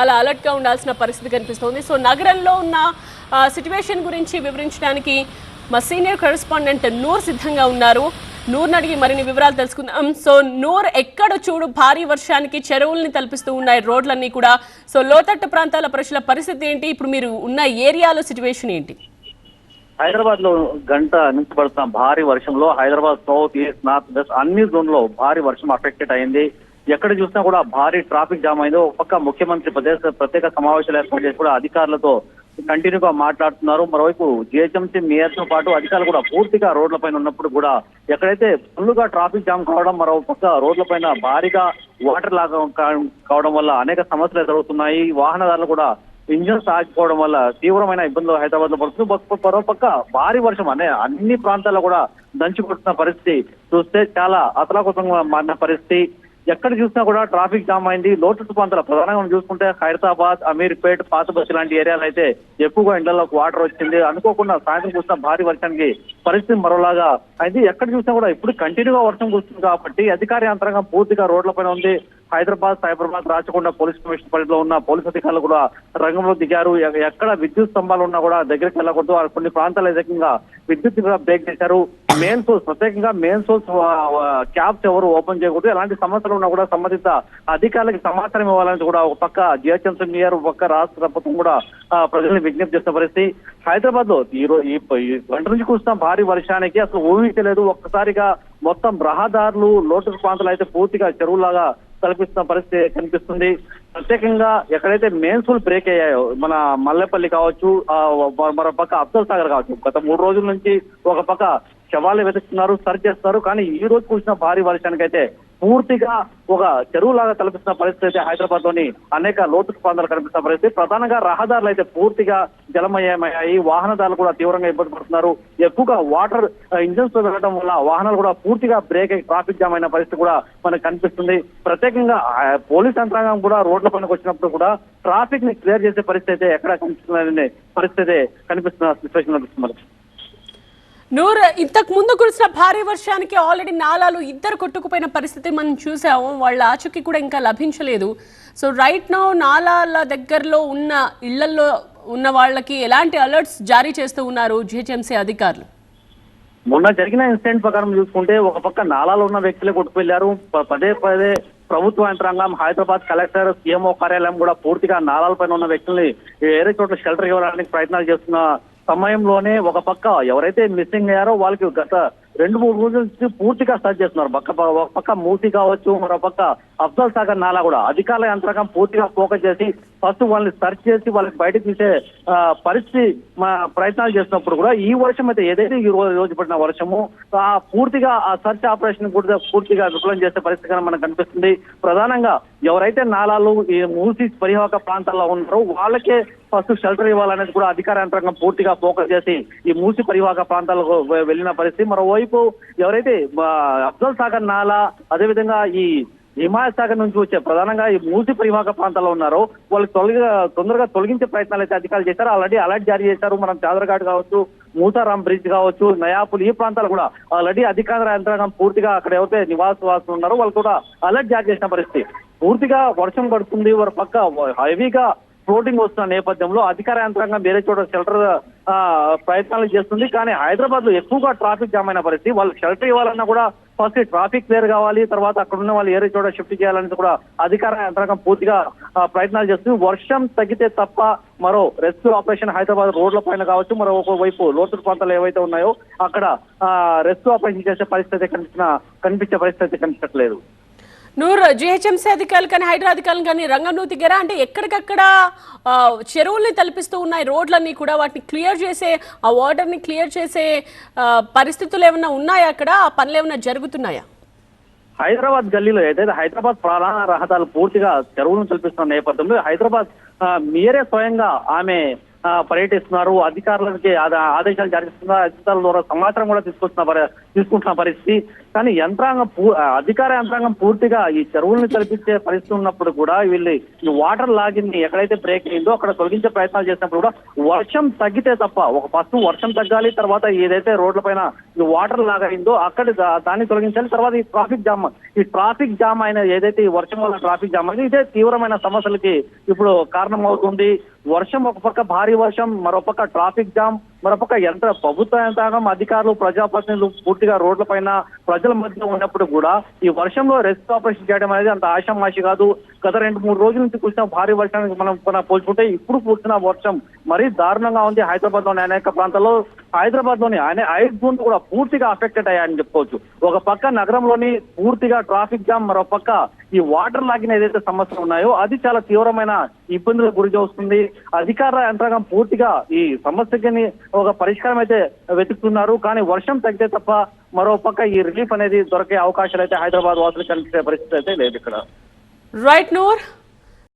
చాలా అలర్ట్గా ఉండాల్సిన పరిస్థితి కనిపిస్తోంది. సో నగరంలో ఉన్న సిచ్యువేషన్ గురించి వివరించడానికి మా సీనియర్ కరెస్పాండెంట్ నూర్ సిద్ధంగా ఉన్నారు. నూర్ని అడిగి మరిన్ని వివరాలు తెలుసుకుందాం. సో నూర్ ఎక్కడ చూడు భారీ వర్షానికి చెరువుల్ని తలపిస్తూ ఉన్నాయి రోడ్లన్నీ కూడా. సో లోతట్టు ప్రాంతాల ప్రజల పరిస్థితి ఏంటి? ఇప్పుడు మీరు ఉన్న ఏరియాలో సిచ్యువేషన్ ఏంటి? హైదరాబాద్లో గంట నుంచి పడుతున్న భారీ వర్షంలో Hyderabad south east north west అన్ని జోన్లో భారీ వర్షం అఫెక్టెడ్ అయింది. ఎక్కడ చూసినా కూడా భారీ ట్రాఫిక్ జామ్ అయిందో ఒక పక్క ముఖ్యమంత్రి ప్రదేశ ప్రత్యేక సమావేశాలు ఏర్పాటు చేసి కూడా అధికారులతో కంటిన్యూగా మాట్లాడుతున్నారు. మరోవైపు జిహెచ్ఎంసీ మేయర్తో పాటు అధికారులు కూడా పూర్తిగా రోడ్లపైన ఉన్నప్పుడు కూడా ఎక్కడైతే ఫుల్గా ట్రాఫిక్ జామ్ కావడం మరో పక్క రోడ్లపైన భారీగా వాటర్ లాగా కావడం వల్ల అనేక సమస్యలు ఎదురవుతున్నాయి. వాహనదారులు కూడా ఇంజన్స్ ఆగిపోవడం వల్ల తీవ్రమైన ఇబ్బందులు హైదరాబాద్లో పడుతుంది మరోపక్క భారీ వర్షం అనే అన్ని ప్రాంతాల్లో కూడా దంచి కొడుతున్న పరిస్థితి చూస్తే చాలా అతలాకుతంగా మారిన పరిస్థితి. ఎక్కడ చూసినా కూడా ట్రాఫిక్ జామ్ అయింది. లోటు ప్రాంతాలు ప్రధానంగా మనం చూసుకుంటే హైదరాబాద్ అమీర్పేట్ పాతబస్సు లాంటి ఏరియాలు అయితే ఎక్కువగా ఇండ్లలోకి వాటర్ వచ్చింది. అనుకోకుండా సాయంత్రం చూసిన భారీ వర్షానికి పరిస్థితి మరోలాగా అయితే ఎక్కడ చూసినా కూడా ఇప్పుడు కంటిన్యూగా వర్షం కురుస్తుంది కాబట్టి అధికార యంత్రాంగం పూర్తిగా రోడ్లపైన ఉంది. హైదరాబాద్ సైబరాబాద్ రాచకొండ పోలీస్ కమిషన్ పరిధిలో ఉన్న పోలీస్ అధికారులు కూడా రంగంలో దిగారు. ఎక్కడ విద్యుత్ స్తంభాలు ఉన్నా కూడా దగ్గరికి వెళ్ళకూడదు. కొన్ని ప్రాంతాలు ఏకంగా విద్యుత్ బ్రేక్ చేశారు. మెయిన్ సోర్స్ ప్రత్యేకంగా మెయిన్ సోర్స్ క్యాబ్స్ ఎవరు ఓపెన్ చేయకూడదు. ఎలాంటి సమస్యలు ఉన్నా కూడా సంబంధిత అధికారులకు సమాచారం ఇవ్వాలని కూడా ఒక పక్క జిహెచ్ఎంసీ మేయర్ ఒక పక్క రాష్ట్ర ప్రభుత్వం కూడా ప్రజల్ని విజ్ఞప్తి చేస్తున్న పరిస్థితి. హైదరాబాద్లో ఈ రోజు ఈ గంట నుంచి కూర్చున్న భారీ వర్షానికి అసలు ఊహించలేదు. ఒక్కసారిగా మొత్తం రహదారులు లోటు ప్రాంతాలు అయితే పూర్తిగా చెరువులాగా కల్పిస్తున్న పరిస్థితి కనిపిస్తుంది. ప్రత్యేకంగా ఎక్కడైతే మెయిన్ స్కూల్ బ్రేక్ అయ్యాయో మన మల్లెపల్లి కావచ్చు మరో పక్క అబ్దుల్ సాగర్ కావచ్చు గత మూడు రోజుల నుంచి ఒక పక్క శవాలు వెతుకుతున్నారు సర్చ్ చేస్తున్నారు. కానీ ఈ రోజు కురిసిన భారీ వర్షానికి అయితే పూర్తిగా ఒక చెరువులాగా తలపిస్తున్న పరిస్థితి అయితే హైదరాబాద్లోని అనేక లోతు ప్రాంతాలు కనిపిస్తున్న పరిస్థితి. ప్రధానంగా రహదారులు అయితే పూర్తిగా జలమయమయ్యాయి. వాహనదారులు కూడా తీవ్రంగా ఇబ్బంది పడుతున్నారు. ఎక్కువగా వాటర్ ఇంజన్స్తో వెళ్ళడం వల్ల వాహనాలు కూడా పూర్తిగా బ్రేక్ అయ్యి ట్రాఫిక్ జామ్ అయిన పరిస్థితి కూడా మనకు కనిపిస్తుంది. ప్రత్యేకంగా పోలీస్ యంత్రాంగం కూడా రోడ్ల పైనకు వచ్చినప్పుడు కూడా ట్రాఫిక్ని క్లియర్ చేసే పరిస్థితి అయితే ఎక్కడ కనిపిస్తుందనే పరిస్థితి కనిపిస్తున్న సిచ్యువేషన్ కనిపిస్తుంది. నూరు ఇంతకు ముందు కురిసిన భారీ వర్షానికి ఆల్రెడీ నాలాలు ఇద్దరు కొట్టుకుపోయిన పరిస్థితి మనం చూసాము. వాళ్ళ ఆచూకీ కూడా ఇంకా లభించలేదు. సో రైట్ నౌ నాలాల దగ్గరలో ఉన్న ఇళ్ళలో ఉన్న వాళ్ళకి ఎలాంటి అలర్ట్స్ జారీ చేస్తూ ఉన్నారు జిహెచ్ఎంసీ అధికారులు? మొన్న జరిగిన ఇన్సిడెంట్ ప్రకారం చూసుకుంటే ఒక పక్క నాలాలో ఉన్న వ్యక్తులే కొట్టుకెళ్ళారు పదే పదే ప్రభుత్వ యంత్రాంగం హైదరాబాద్ కలెక్టర్ సీఎంఓ కార్యాలయం కూడా పూర్తిగా నాలాల పైన ఉన్న వ్యక్తుల్ని వేరే చోట్ల షెల్టర్ ఇవ్వడానికి ప్రయత్నాలు చేస్తున్న సమయంలోనే ఒక పక్క ఎవరైతే మిస్సింగ్ అయ్యారో వాళ్ళకి గత రెండు మూడు రోజుల నుంచి పూర్తిగా సర్చ్ చేస్తున్నారు. పక్క ఒక పక్క మూసి కావచ్చు మరో పక్క అఫ్జల్ సాగర్ నాలా కూడా అధికారుల యంత్రాంగం పూర్తిగా ఫోకస్ చేసి ఫస్ట్ వాళ్ళని సర్చ్ చేసి వాళ్ళకి బయటకు తీసే పరిస్థితి ప్రయత్నాలు చేసినప్పుడు కూడా ఈ వర్షం అయితే ఏదైతే ఈ రోజు రోజు పడిన వర్షము ఆ పూర్తిగా ఆ సర్చ్ ఆపరేషన్ కూడా పూర్తిగా విఫలం చేసే పరిస్థితి కనుక మనకు కనిపిస్తుంది. ప్రధానంగా ఎవరైతే నాలాలు ఈ మూసి పరివాహక ప్రాంతాల్లో ఉన్నారో వాళ్ళకే ఫస్ట్ షెల్టర్ ఇవ్వాలనేది కూడా అధికార యంత్రాంగం పూర్తిగా ఫోకస్ చేసి ఈ మూసి పరివాహక ప్రాంతాలకు వెళ్ళిన పరిస్థితి. మరోవైపు ఎవరైతే అఫ్జల్ సాగర్ నాలా అదేవిధంగా ఈ హిమాయత్ సాగర్ నుంచి వచ్చే ప్రధానంగా ఈ మూసి పరివాహక ప్రాంతాల్లో ఉన్నారో. వాళ్ళు తొలగి తొందరగా తొలగించే ప్రయత్నాలు అయితే అధికారులు చేశారు. ఆల్రెడీ అలర్ట్ జారీ చేశారు. మనం చాదరఘాట్ కావచ్చు మూసారాం బ్రిడ్జ్ కావచ్చు నయాపుల్ ఈ ప్రాంతాలు కూడా ఆల్రెడీ అధికార యంత్రాంగం పూర్తిగా అక్కడ ఎవరైతే నివాసవాసులు ఉన్నారో వాళ్ళు కూడా అలర్ట్ జారీ చేసిన పరిస్థితి. పూర్తిగా వర్షం పడుతుంది. వారి పక్క హెవీగా ఫ్లోటింగ్ వస్తున్న నేపథ్యంలో అధికార యంత్రాంగం వేరే చోట షెల్టర్ ఆ, ప్రయత్నాలు చేస్తుంది. కానీ హైదరాబాద్లో ఎక్కువగా ట్రాఫిక్ జామ్ అయిన పరిస్థితి. వాళ్ళు షెల్టర్ ఇవ్వాలన్నా కూడా ఫస్ట్ ట్రాఫిక్ క్లియర్ కావాలి తర్వాత అక్కడ ఉన్న వాళ్ళు ఏరే చోట షిఫ్ట్ చేయాలని కూడా అధికార యంత్రాంగం పూర్తిగా ప్రయత్నాలు చేస్తుంది. వర్షం తగ్గితే తప్ప మరో రెస్క్యూ ఆపరేషన్ హైదరాబాద్ రోడ్ల పైన కావచ్చు మరో వైపు లోతు ప్రాంతాలు ఏవైతే ఉన్నాయో అక్కడ రెస్క్యూ ఆపరేషన్ చేసే పరిస్థితి కనిపించిన కనిపించే పరిస్థితి కనిపించట్లేదు. నూర్ జిహెచ్ఎంసీ అధికారులు కానీ హైదరాబాద్ అధికారులు కానీ రంగంలో దిగారా? అంటే ఎక్కడికక్కడ ఆ, చెరువుల్ని తలపిస్తూ ఉన్నాయి రోడ్లన్నీ కూడా వాటిని క్లియర్ చేసే ఆ వాటర్ని క్లియర్ చేసే పరిస్థితులు ఏమైనా ఉన్నాయా అక్కడ? ఆ పనులు ఏమైనా జరుగుతున్నాయా? హైదరాబాద్ గల్లీలో ఏదైతే హైదరాబాద్ ప్రధాన రహదారులు పూర్తిగా చెరువులను తలపిస్తున్న నేపథ్యంలో హైదరాబాద్ మీరే స్వయంగా ఆమె పర్యటిస్తున్నారు. అధికారులకి ఆదేశాలు జారీ చేస్తున్నారు. అధికారుల ద్వారా సమాచారం కూడా తీసుకొస్తున్న పరి- తీసుకుంటున్న పరిస్థితి. కానీ యంత్రాంగం అధికార యంత్రాంగం పూర్తిగా ఈ చెరువుల్ని తలపించే పరిస్థితి ఉన్నప్పుడు కూడా వీళ్ళు ఈ వాటర్ లాగింది ఎక్కడైతే బ్రేక్ అయిందో అక్కడ తొలగించే ప్రయత్నాలు చేసినప్పుడు కూడా వర్షం తగ్గితే తప్ప ఒక ఫస్ట్ వర్షం తగ్గాలి తర్వాత ఏదైతే రోడ్ల పైన ఈ వాటర్ లాగైందో అయిందో అక్కడ దాన్ని తొలగించాలి తర్వాత ఈ ట్రాఫిక్ జామ్ ఈ ట్రాఫిక్ జామ్ అయిన ఏదైతే ఈ వర్షం వల్ల ట్రాఫిక్ జామ్ అయింది ఇదే తీవ్రమైన సమస్యలకి ఇప్పుడు కారణం అవుతుంది వర్షం ఒక పక్క భారీ వర్షం మరో పక్క ట్రాఫిక్ జామ్ మరొక యంత్ర ప్రభుత్వ యంత్రాంగం అధికారులు ప్రజాప్రతినిధులు పూర్తిగా రోడ్ల పైన ప్రజల మధ్య ఉన్నప్పుడు కూడా ఈ వర్షంలో రెస్క్యూ ఆపరేషన్ చేయడం అనేది అంత ఆశామాషి కాదు. గత రెండు మూడు రోజుల నుంచి కురిసిన భారీ వర్షానికి మనం మనం పోల్చుకుంటే ఇప్పుడు కురిసిన వర్షం మరీ దారుణంగా ఉంది హైదరాబాద్లోని అనేక ప్రాంతాల్లో. హైదరాబాద్లోని ఆయన ఐదు జోన్ కూడా పూర్తిగా అఫెక్టెడ్ అయ్యాయని చెప్పుకోవచ్చు. ఒక పక్క నగరంలోని పూర్తిగా ట్రాఫిక్ జామ్ మరో పక్క ఈ వాటర్ లాగిన ఏదైతే సమస్యలు ఉన్నాయో అది చాలా తీవ్రమైన ఇబ్బందులకు గురి చేస్తుంది. అధికార యంత్రాంగం పూర్తిగా ఈ సమస్యకి ఒక పరిష్కారం అయితే వెతుకుతున్నారు. కానీ వర్షం తగ్గితే తప్ప మరో పక్క ఈ రిలీఫ్ అనేది దొరికే అవకాశాలు అయితే హైదరాబాద్ వాసులు కనిపించే పరిస్థితి అయితే లేదు ఇక్కడ. రైట్ నూర్